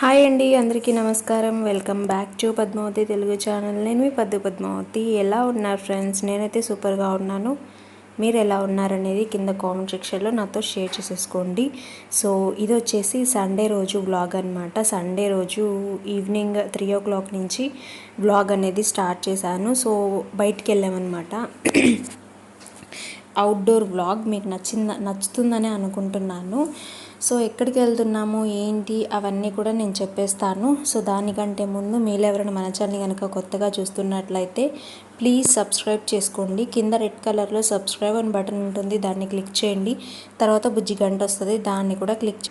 Hi అండి అందరికీ నమస్కారం. Welcome back to Padmavathi Telugu channel. నేను మీ పద్దు పద్మావతి. ఎలా ఉన్నారు ఫ్రెండ్స్? నేనైతే సూపర్గా ఉన్నాను. మీరు ఎలా ఉన్నారనేది కింద కామెంట్ సెక్షన్లో నాతో షేర్ చేసేసుకోండి. సో ఇది వచ్చేసి సండే రోజు వ్లాగ్ అనమాట సండే రోజు ఈవినింగ్ త్రీ ఓ క్లాక్ నుంచి వ్లాగ్ అనేది స్టార్ట్ చేశాను. సో బయటికి వెళ్ళామన్నమాట. Outdoor vlog. మీకు నచ్చింద నచ్చుతుందని అనుకుంటున్నాను. సో ఎక్కడికి వెళ్తున్నాము ఏంటి అవన్నీ కూడా నేను చెప్పేస్తాను. సో దానికంటే ముందు మీరు ఎవరైనా మన ఛానల్ కనుక కొత్తగా చూస్తున్నట్లయితే ప్లీజ్ సబ్స్క్రైబ్ చేసుకోండి. కింద రెడ్ కలర్లో సబ్స్క్రైబ్ అని బటన్ ఉంటుంది దాన్ని క్లిక్ చేయండి. తర్వాత బుజ్జి గంట వస్తుంది దాన్ని కూడా క్లిక్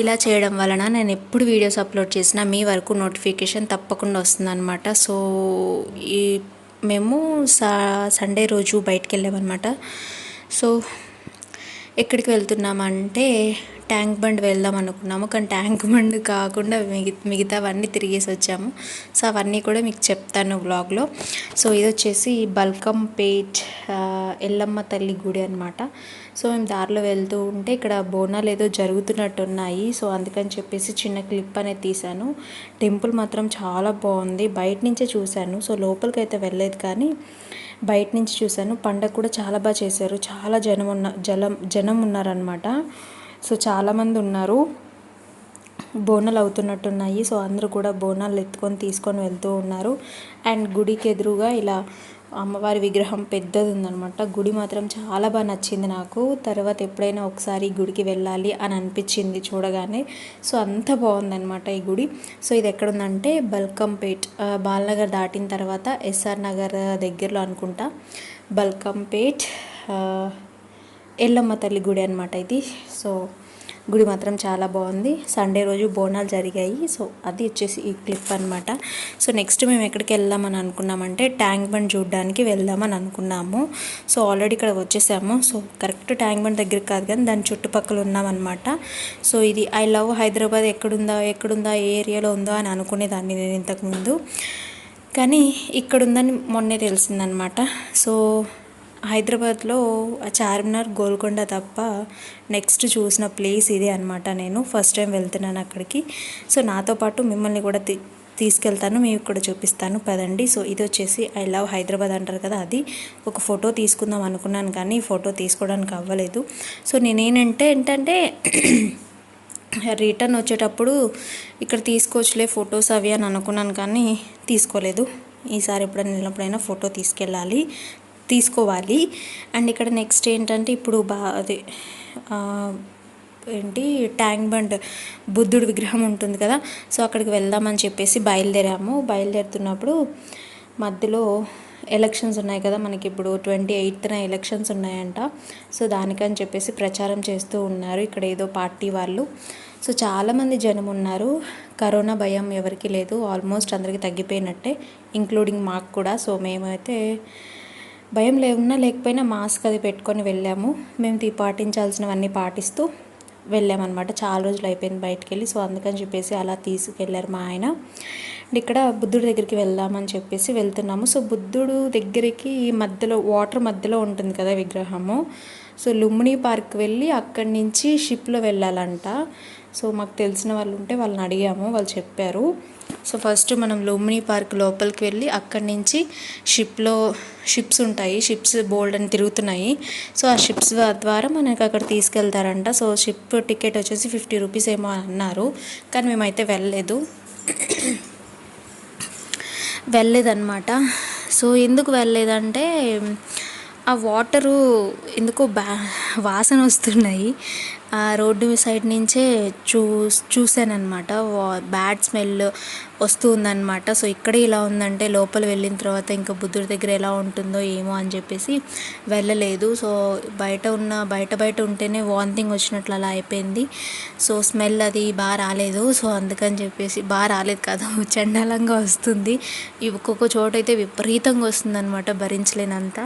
ఇలా చేయడం వలన నేను ఎప్పుడు వీడియోస్ అప్లోడ్ చేసినా మీ వరకు నోటిఫికేషన్ తప్పకుండా వస్తుందన్నమాట. సో ఈ మేము సా సండే రోజు బయటకు వెళ్ళామన్నమాట. సో ఎక్కడికి వెళ్తున్నామంటే ట్యాంక్ బండ్ వెళ్దాం అనుకున్నాము. కానీ ట్యాంక్ బండ్ కాకుండా మిగి మిగతావన్నీ తిరిగేసి వచ్చాము. సో అవన్నీ కూడా మీకు చెప్తాను బ్లాగ్లో సో ఇది వచ్చేసి బల్కంపేట్ ఎల్లమ్మ తల్లి గుడి అనమాట సో మేము దారిలో వెళ్తూ ఉంటే ఇక్కడ బోనాలు ఏదో జరుగుతున్నట్టు ఉన్నాయి సో అందుకని చెప్పేసి చిన్న క్లిప్ అనేది తీశాను. టెంపుల్ మాత్రం చాలా బాగుంది. బయట నుంచే చూశాను. సో లోపలికి అయితే వెళ్ళలేదు కానీ బయట నుంచి చూశాను. పండగ కూడా చాలా బాగా చేశారు. చాలా జనం ఉన్న జలం జనం ఉన్నారనమాట సో చాలామంది ఉన్నారు. బోనాలు అవుతున్నట్టున్నాయి. సో అందరూ కూడా బోనాలు ఎత్తుకొని తీసుకొని వెళ్తూ ఉన్నారు. అండ్ గుడికి ఎదురుగా ఇలా అమ్మవారి విగ్రహం పెద్దది ఉందన్నమాట. గుడి మాత్రం చాలా బాగా నచ్చింది నాకు. తర్వాత ఎప్పుడైనా ఒకసారి గుడికి వెళ్ళాలి అని అనిపించింది చూడగానే. సో అంత బాగుందనమాట ఈ గుడి. సో ఇది ఎక్కడుందంటే బల్కంపేట్. బాలనగర్ దాటిన తర్వాత ఎస్ఆర్ నగర్ దగ్గరలో అనుకుంటా. బల్కంపేట్ ఎల్లమ్మ తల్లి గుడి అనమాట ఇది. సో గుడి మాత్రం చాలా బాగుంది. సండే రోజు బోనాలు జరిగాయి. సో అది వచ్చేసి ఈ క్లిప్ అనమాట సో నెక్స్ట్ మేము ఎక్కడికి వెళ్దామని అనుకున్నామంటే ట్యాంక్ బండ్ చూడడానికి వెళ్దామని అనుకున్నాము. సో ఆల్రెడీ ఇక్కడ వచ్చేసాము. సో కరెక్ట్ ట్యాంక్ బండ్ దగ్గర కాదు కానీ దాని చుట్టుపక్కల ఉన్నామన్నమాట. సో ఇది ఐ లవ్ హైదరాబాద్ ఎక్కడుందా ఎక్కడుందా ఏ ఏరియాలో ఉందో అని అనుకునేదాన్ని నేను ఇంతకుముందు. కానీ ఇక్కడ ఉందని మొన్నే తెలిసిందనమాట సో హైదరాబాద్లో ఆ చార్మినార్ గోల్కొండ తప్ప నెక్స్ట్ చూసిన ప్లేస్ ఇదే అనమాట నేను. ఫస్ట్ టైం వెళ్తున్నాను అక్కడికి. సో నాతో పాటు మిమ్మల్ని కూడా తీ తీసుకెళ్తాను. మీకు ఇక్కడ చూపిస్తాను. పదండి. సో ఇది వచ్చేసి ఐ లవ్ హైదరాబాద్ అంటారు కదా అది. ఒక ఫోటో తీసుకుందాం అనుకున్నాను కానీ ఫోటో తీసుకోవడానికి అవ్వలేదు. సో నేనేంటంటే ఏంటంటే రిటర్న్ వచ్చేటప్పుడు ఇక్కడ తీసుకోవచ్చులే ఫొటోస్ అవి అని అనుకున్నాను కానీ తీసుకోలేదు. ఈసారి ఎప్పుడైనా వెళ్ళినప్పుడైనా ఫోటో తీసుకెళ్ళాలి. తీసుకోవాలి. అండ్ ఇక్కడ నెక్స్ట్ ఏంటంటే ఇప్పుడు బా అది ఏంటి ట్యాంక్ బండ్ బుద్ధుడి విగ్రహం ఉంటుంది కదా సో అక్కడికి వెళ్దామని చెప్పేసి బయలుదేరాము. బయలుదేరుతున్నప్పుడు మధ్యలో ఎలక్షన్స్ ఉన్నాయి కదా మనకి ఇప్పుడు ట్వంటీ ఎయిత్న ఎలక్షన్స్ ఉన్నాయంట. సో దానికని చెప్పేసి ప్రచారం చేస్తూ ఉన్నారు ఇక్కడ ఏదో పార్టీ వాళ్ళు. సో చాలామంది జనం ఉన్నారు. కరోనా భయం ఎవరికి లేదు. ఆల్మోస్ట్ అందరికీ తగ్గిపోయినట్టే ఇంక్లూడింగ్ మాకు కూడా. సో మేమైతే భయం లేకున్నా లేకపోయినా మాస్క్ అది పెట్టుకొని వెళ్ళాము. మేము తీ పాటించాల్సినవన్నీ పాటిస్తూ వెళ్ళామన్నమాట. చాలా రోజులు అయిపోయింది బయటకు వెళ్ళి సో అందుకని చెప్పేసి అలా తీసుకెళ్ళారు మా ఆయన. అండ్ ఇక్కడ బుద్ధుడి దగ్గరికి వెళ్దామని చెప్పేసి వెళ్తున్నాము. సో బుద్ధుడు దగ్గరికి మధ్యలో వాటర్ మధ్యలో ఉంటుంది కదా విగ్రహము. సో లుమ్ని పార్క్ వెళ్ళి అక్కడి నుంచి షిప్లో వెళ్ళాలంట. సో మాకు తెలిసిన వాళ్ళు ఉంటే వాళ్ళని అడిగాము. వాళ్ళు చెప్పారు. సో ఫస్ట్ మనం లుంబిని పార్క్ లోపలికి వెళ్ళి అక్కడి నుంచి షిప్లో షిప్స్ ఉంటాయి. షిప్స్ బోల్డ్ అని తిరుగుతున్నాయి. సో ఆ షిప్స్ ద్వారా మనకి అక్కడ తీసుకెళ్తారంట. సో షిప్ టికెట్ వచ్చేసి ఫిఫ్టీ రూపీస్ ఏమో అన్నారు. కానీ మేమైతే వెళ్ళలేదు. వెళ్ళలేదన్నమాట. సో ఎందుకు వెళ్ళలేదంటే ఆ వాటరు ఎందుకో బ్యా వాసన వస్తున్నాయి. ఆ రోడ్డు సైడ్ నుంచే చూ చూశానమాట బ్యాడ్ స్మెల్ వస్తూ ఉందన్నమాట. సో ఇక్కడ ఇలా ఉందంటే లోపల వెళ్ళిన తర్వాత ఇంకా బుద్ధుడి దగ్గర ఎలా ఉంటుందో ఏమో అని చెప్పేసి వెళ్ళలేదు. సో బయట ఉన్న బయట బయట ఉంటేనే వాంతింగ్ వచ్చినట్లు అలా అయిపోయింది. సో స్మెల్ అది బాగా రాలేదు. సో అందుకని చెప్పేసి బాగా రాలేదు కదా చండాలంగా వస్తుంది. ఈ ఒక్కొక్క చోట అయితే విపరీతంగా వస్తుంది అనమాట భరించలేనంత.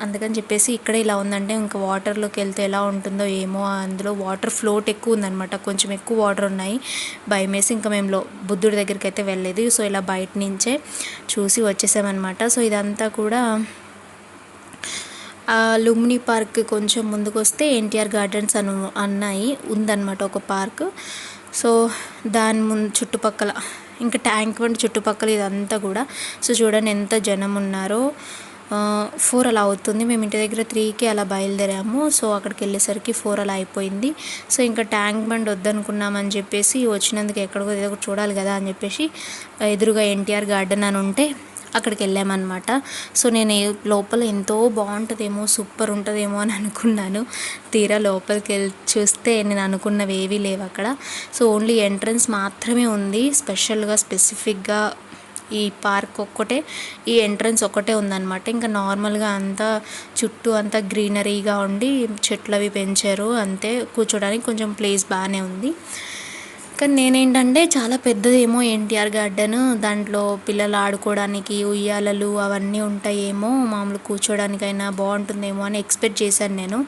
అందుకని చెప్పేసి ఇక్కడ ఇలా ఉందంటే ఇంకా వాటర్లోకి వెళ్తే ఎలా ఉంటుందో ఏమో అందులో వాటర్ ఫ్లోట్ ఎక్కువ ఉందనమాట కొంచెం ఎక్కువ వాటర్ ఉన్నాయి. భయం ఇంకా మేము బుద్ధుడి దగ్గరికి అయితే వెళ్ళలేదు. సో ఇలా బయట నుంచే చూసి వచ్చేసామన్నమాట. సో ఇదంతా కూడా ఆ పార్క్ కొంచెం ముందుకు వస్తే ఎన్టీఆర్ గార్డెన్స్ అను అన్నాయి. ఉందన్నమాట ఒక పార్క్. సో దాని ముందు చుట్టుపక్కల ఇంకా ట్యాంక్ బండ్ చుట్టుపక్కల ఇదంతా కూడా. సో చూడండి ఎంత జనం ఉన్నారో. ఫోర్ అలా అవుతుంది. మేము ఇంటి దగ్గర త్రీకి అలా బయలుదేరాము. సో అక్కడికి వెళ్ళేసరికి ఫోర్ అలా అయిపోయింది. సో ఇంకా ట్యాంక్ బండ్ వద్దనుకున్నామని చెప్పేసి వచ్చినందుకు ఎక్కడికో ఏదో చూడాలి కదా అని చెప్పేసి ఎదురుగా ఎన్టీఆర్ గార్డెన్ అని ఉంటే అక్కడికి వెళ్ళామన్నమాట సో నేను లోపల ఎంతో బాగుంటుందేమో సూపర్ ఉంటుందేమో అని అనుకున్నాను. తీరా లోపలికి వెళ్ళి చూస్తే నేను అనుకున్నవి ఏవీ లేవు అక్కడ. సో ఓన్లీ ఎంట్రన్స్ మాత్రమే ఉంది. స్పెషల్గా స్పెసిఫిక్గా ఈ పార్క్ ఒక్కటే ఈ ఎంట్రన్స్ ఒక్కటే ఉందన్నమాట. ఇంకా నార్మల్గా అంతా చుట్టూ అంతా గ్రీనరీగా ఉండి చెట్లు అవి పెంచారు అంతే. కూర్చోడానికి కొంచెం ప్లేస్ బాగానే ఉంది. కానీ నేనేంటంటే చాలా పెద్దదేమో ఎన్టీఆర్ గార్డెన్. దాంట్లో పిల్లలు ఆడుకోవడానికి ఉయ్యాలలు అవన్నీ ఉంటాయేమో మామూలు కూర్చోడానికైనా బాగుంటుందేమో అని ఎక్స్పెక్ట్ చేశాను నేను.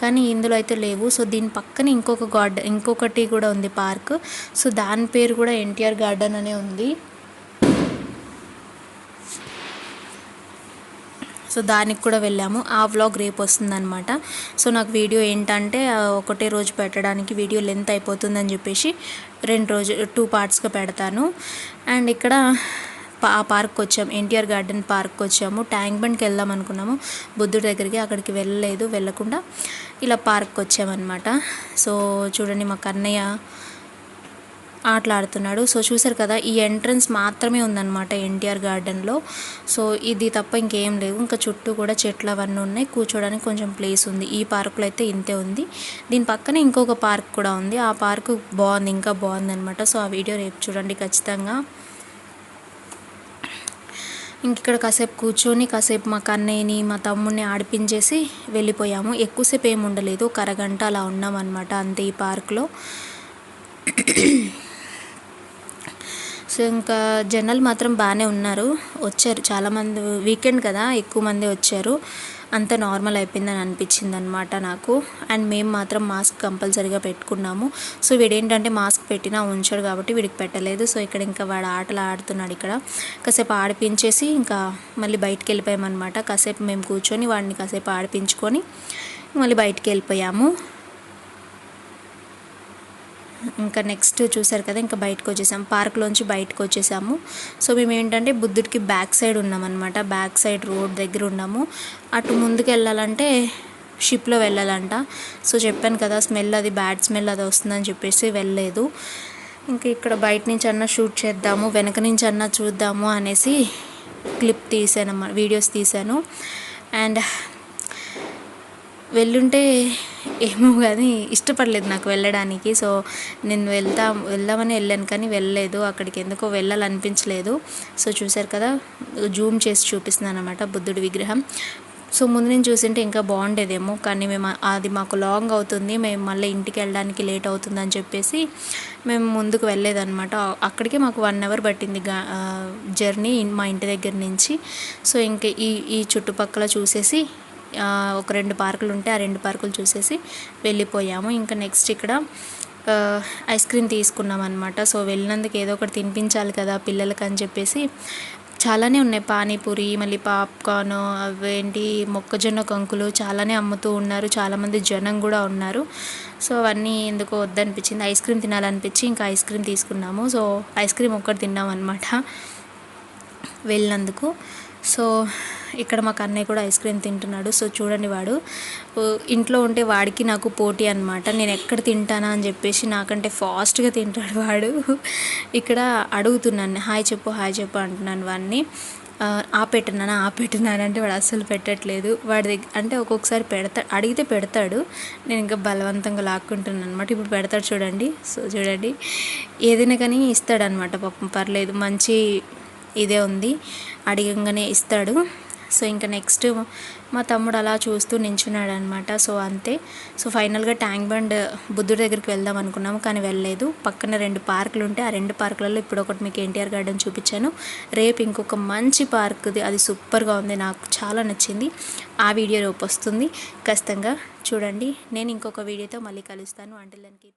కానీ ఇందులో అయితే లేవు. సో దీని పక్కన ఇంకొక గార్డెన్ ఇంకొకటి కూడా ఉంది పార్క్. సో దాని పేరు కూడా ఎన్టీఆర్ గార్డెన్ అనే ఉంది. సో దానికి కూడా వెళ్ళాము. ఆ వ్లాగ్ రేపు వస్తుందన్నమాట. సో నాకు వీడియో ఏంటంటే ఒకటే రోజు పెట్టడానికి వీడియో లెంత్ అయిపోతుందని చెప్పేసి రెండు రోజు టూ పార్ట్స్గా పెడతాను. అండ్ ఇక్కడ పా- ఆ పార్క్ వచ్చాము. ఎన్టీఆర్ గార్డెన్ పార్క్ వచ్చాము. ట్యాంక్ బండ్కి వెళ్దాం అనుకున్నాము. బుద్ధుడి దగ్గరికి అక్కడికి వెళ్ళలేదు వెళ్ళకుండా ఇలా పార్క్ వచ్చామన్నమాట. సో చూడండి మా కన్నయ్య ఆటలాడుతున్నాడు. సో చూసారు కదా ఈ ఎంట్రన్స్ మాత్రమే ఉందన్నమాట ఎన్టీఆర్ గార్డెన్లో. సో ఇది తప్ప ఇంకేం లేవు. ఇంకా చుట్టూ కూడా చెట్లు అవన్నీ ఉన్నాయి. కూర్చోడానికి కొంచెం ప్లేస్ ఉంది. ఈ పార్కులో అయితే ఇంతే ఉంది. దీని పక్కనే ఇంకొక పార్క్ కూడా ఉంది. ఆ పార్క్ బాగుంది ఇంకా బాగుంది అనమాట సో ఆ వీడియో రేపు చూడండి ఖచ్చితంగా. ఇంక ఇక్కడ కాసేపు కూర్చొని కాసేపు మా కన్నయ్యని మా తమ్ముడిని ఆడిపించేసి వెళ్ళిపోయాము. ఎక్కువసేపు ఏమి ఉండలేదు. ఒక అరగంట అలా ఉన్నాం అనమాట అంతే ఈ పార్క్లో. సో ఇంకా జనాలు మాత్రం బాగానే ఉన్నారు. వచ్చారు. చాలామంది వీకెండ్ కదా ఎక్కువ మంది వచ్చారు. అంత నార్మల్ అయిపోయిందని అనిపించింది అనమాట నాకు. అండ్ మేము మాత్రం మాస్క్ కంపల్సరీగా పెట్టుకున్నాము. సో వీడేంటంటే మాస్క్ పెట్టినా ఉంచాడు కాబట్టి వీడికి పెట్టలేదు. సో ఇక్కడ ఇంకా వాడు ఆటలు ఆడుతున్నాడు ఇక్కడ. కాసేపు ఆడిపించేసి ఇంకా మళ్ళీ బయటికి వెళ్ళిపోయామన్నమాట. కాసేపు మేము కూర్చొని వాడిని కాసేపు ఆడిపించుకొని మళ్ళీ బయటికి వెళ్ళిపోయాము. ఇంకా నెక్స్ట్ చూసారు కదా ఇంకా బయటకు వచ్చేసాం. పార్క్లోంచి బయటకు వచ్చేసాము. సో మేము ఏంటంటే బుద్ధుడికి బ్యాక్ సైడ్ ఉన్నామన్నమాట. బ్యాక్ సైడ్ రోడ్ దగ్గర ఉన్నాము. అటు ముందుకు వెళ్ళాలంటే షిప్లో వెళ్ళాలంట. సో చెప్పాను కదా స్మెల్ అది బ్యాడ్ స్మెల్ అది వస్తుందని చెప్పేసి వెళ్ళలేదు. ఇంకా ఇక్కడ బయట నుంచి అన్నా షూట్ చేద్దాము వెనక నుంచి అన్నా చూద్దాము అనేసి క్లిప్ తీసాను వీడియోస్ తీశాను అండ్ వెళ్ళుంటే ఏమో కానీ ఇష్టపడలేదు నాకు వెళ్ళడానికి. సో నేను వెళ్తా వెళ్దామని వెళ్ళాను కానీ వెళ్ళలేదు. అక్కడికి ఎందుకో వెళ్ళాలనిపించలేదు. సో చూశారు కదా జూమ్ చేసి చూపిస్తున్నాను అనమాట బుద్ధుడి విగ్రహం. సో ముందు నేను చూసింటే ఇంకా బాగుండేదేమో కానీ మేము అది మాకు లాంగ్ అవుతుంది. మేము మళ్ళీ ఇంటికి వెళ్ళడానికి లేట్ అవుతుందని చెప్పేసి మేము ముందుకు వెళ్ళలేదన్నమాట. అక్కడికే మాకు వన్ అవర్ పట్టింది జర్నీ మా ఇంటి దగ్గర నుంచి. సో ఇంకా ఈ ఈ చుట్టుపక్కల చూసేసి ఒక రెండు పార్కులు ఉంటే ఆ రెండు పార్కులు చూసేసి వెళ్ళిపోయాము. ఇంకా నెక్స్ట్ ఇక్కడ ఐస్ క్రీమ్ తీసుకున్నాం అనమాట సో వెళ్ళినందుకు ఏదో ఒకటి తినిపించాలి కదా పిల్లలకి అని చెప్పేసి చాలానే ఉన్నాయి. పానీపూరి మళ్ళీ పాప్కార్న్ అవేంటి మొక్కజొన్న కంకులు చాలానే అమ్ముతూ ఉన్నారు. చాలామంది జనం కూడా ఉన్నారు. సో అవన్నీ ఎందుకో వద్దనిపించింది. ఐస్ క్రీమ్ తినాలనిపించి ఇంకా ఐస్ క్రీమ్ తీసుకున్నాము. సో ఐస్ క్రీమ్ ఒక్కటి తిన్నాం అనమాట వెళ్ళినందుకు. సో ఇక్కడ మాకు అన్నయ్య కూడా ఐస్ క్రీమ్ తింటున్నాడు. సో చూడండి వాడు. ఇంట్లో ఉంటే వాడికి నాకు పోటీ అనమాట నేను ఎక్కడ తింటానా అని చెప్పేసి నాకంటే ఫాస్ట్గా తింటాడు వాడు. ఇక్కడ అడుగుతున్నాను హాయ్ చెప్పు హాయ్ చెప్పు అంటున్నాను వాడిని. ఆ, ఆ అంటే వాడు అస్సలు పెట్టట్లేదు. వాడి దగ్గర అంటే ఒక్కొక్కసారి పెడతా అడిగితే పెడతాడు. నేను ఇంకా బలవంతంగా లాక్కుంటున్నాను అనమాట ఇప్పుడు పెడతాడు చూడండి. సో చూడండి. ఏదైనా కానీ ఇస్తాడనమాట పాపం పర్లేదు. మంచి ఇదే ఉంది. అడిగంగానే ఇస్తాడు. సో ఇంకా నెక్స్ట్ మా తమ్ముడు అలా చూస్తూ నించున్నాడు అనమాట సో అంతే. సో ఫైనల్గా ట్యాంక్ బండ్ బుద్ధుడి దగ్గరికి వెళ్దాం అనుకున్నాము కానీ వెళ్ళలేదు. పక్కన రెండు పార్కులు ఉంటే ఆ రెండు పార్కులలో ఇప్పుడు ఒకటి మీకు ఎన్టీఆర్ గార్డెన్ చూపించాను. రేపు ఇంకొక మంచి పార్క్ది అది సూపర్గా ఉంది నాకు చాలా నచ్చింది. ఆ వీడియో రేపు వస్తుంది. ఖచ్చితంగా చూడండి. నేను ఇంకొక వీడియోతో మళ్ళీ కలుస్తాను. అంటే దానికి